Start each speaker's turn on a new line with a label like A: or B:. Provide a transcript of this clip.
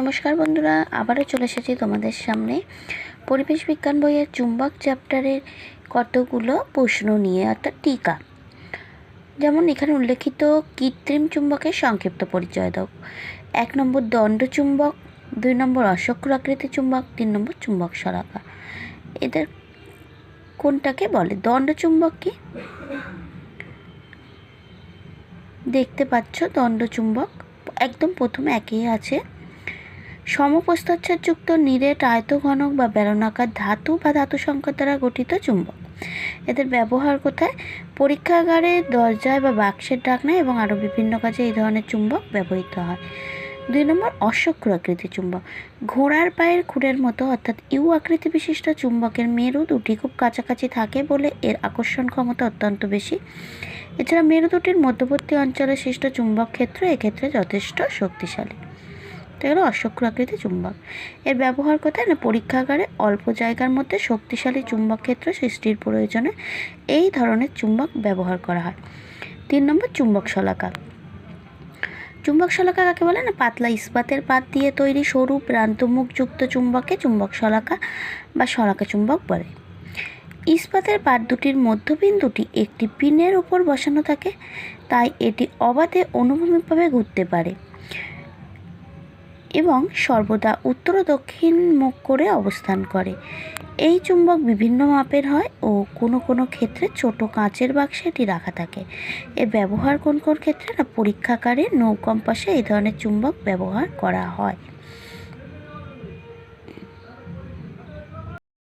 A: নমস্কার বন্ধুরা, আবারও চলে এসেছি তোমাদের সামনে। পরিবেশ বিজ্ঞান বইয়ের চুম্বক চ্যাপ্টারের কতগুলো প্রশ্ন নিয়ে, অর্থাৎ টিকা। যেমন এখানে উল্লেখিত কৃত্রিম চুম্বকের সংক্ষিপ্ত পরিচয় দাও। এক নম্বর দণ্ড চুম্বক, দুই নম্বর অসক্র আকৃতি চুম্বক, তিন নম্বর চুম্বক শলাকা এদের কোনটাকে বলে? দণ্ড চুম্বক কি? দেখতে পাচ্ছ দণ্ড চুম্বক, একদম প্রথমে একই আছে সমপ্রস্থচ্ছদযুক্ত নিরেট আয়তঘনক বা বেলনাকার ধাতু বা ধাতু সংকর দ্বারা গঠিত চুম্বক। এদের ব্যবহার কোথায়? পরীক্ষাগারে, দরজায় বা বাক্সের ঢাকনায় এবং আরও বিভিন্ন কাজে এই ধরনের চুম্বক ব্যবহৃত হয়। দুই নম্বর অশ্বক্র আকৃতি চুম্বক। ঘোড়ার পায়ের খুঁড়ের মতো, অর্থাৎ ইউ আকৃতি বিশিষ্ট চুম্বকের মেরু দুটি খুব কাছাকাছি থাকে বলে এর আকর্ষণ ক্ষমতা অত্যন্ত বেশি। এছাড়া মেরু দুটির মধ্যবর্তী অঞ্চলে সৃষ্ট চুম্বক ক্ষেত্র এক্ষেত্রে যথেষ্ট শক্তিশালী। এগুলো অশ্বক্র আকৃতি চুম্বক। এর ব্যবহার কোথায় না পরীক্ষাগারে অল্প জায়গার মধ্যে শক্তিশালী চুম্বক ক্ষেত্র সৃষ্টির প্রয়োজনে এই ধরনের চুম্বক ব্যবহার করা হয়। তিন নম্বর, চুম্বক শলাকা। চুম্বক শলাকা কাকে বলে না? পাতলা ইস্পাতের পাত দিয়ে তৈরি সরু প্রান্তমুখযুক্ত চুম্বককে চুম্বক শলাকা বা শলাকা চুম্বক বলে। ইস্পাতের পাত দুটির মধ্যবিন্দুটি একটি পিনের উপর বসানো থাকে, তাই এটি অবাধে অনুভূমিকভাবে ঘুরতে পারে। এবং সর্বদা উত্তর ও দক্ষিণ মুখ করে অবস্থান করে। এই চুম্বক বিভিন্ন মাপের হয় ও কোনো কোনো ক্ষেত্রে ছোট কাঁচের বাক্সে এটি রাখা থাকে। এর ব্যবহার কোন কোন ক্ষেত্রে? না, পরীক্ষাকারে নৌ কম্পাসে এই ধরনের চুম্বক ব্যবহার করা হয়।